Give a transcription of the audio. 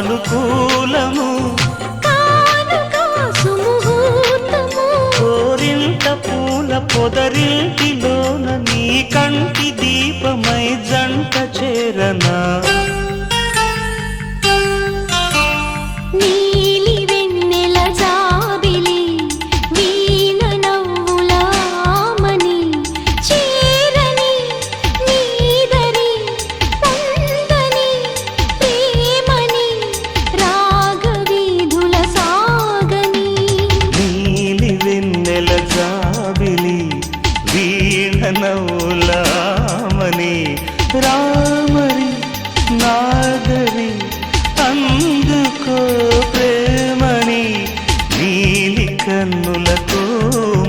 సానుకూలము. కోరింత పూల పొదరింటిలోన నీ కంటి దీపమై జంట చేరనా? వీణనౌలామని రామరి నాదరి అందుకో ప్రేమణి నీలి కన్నులతో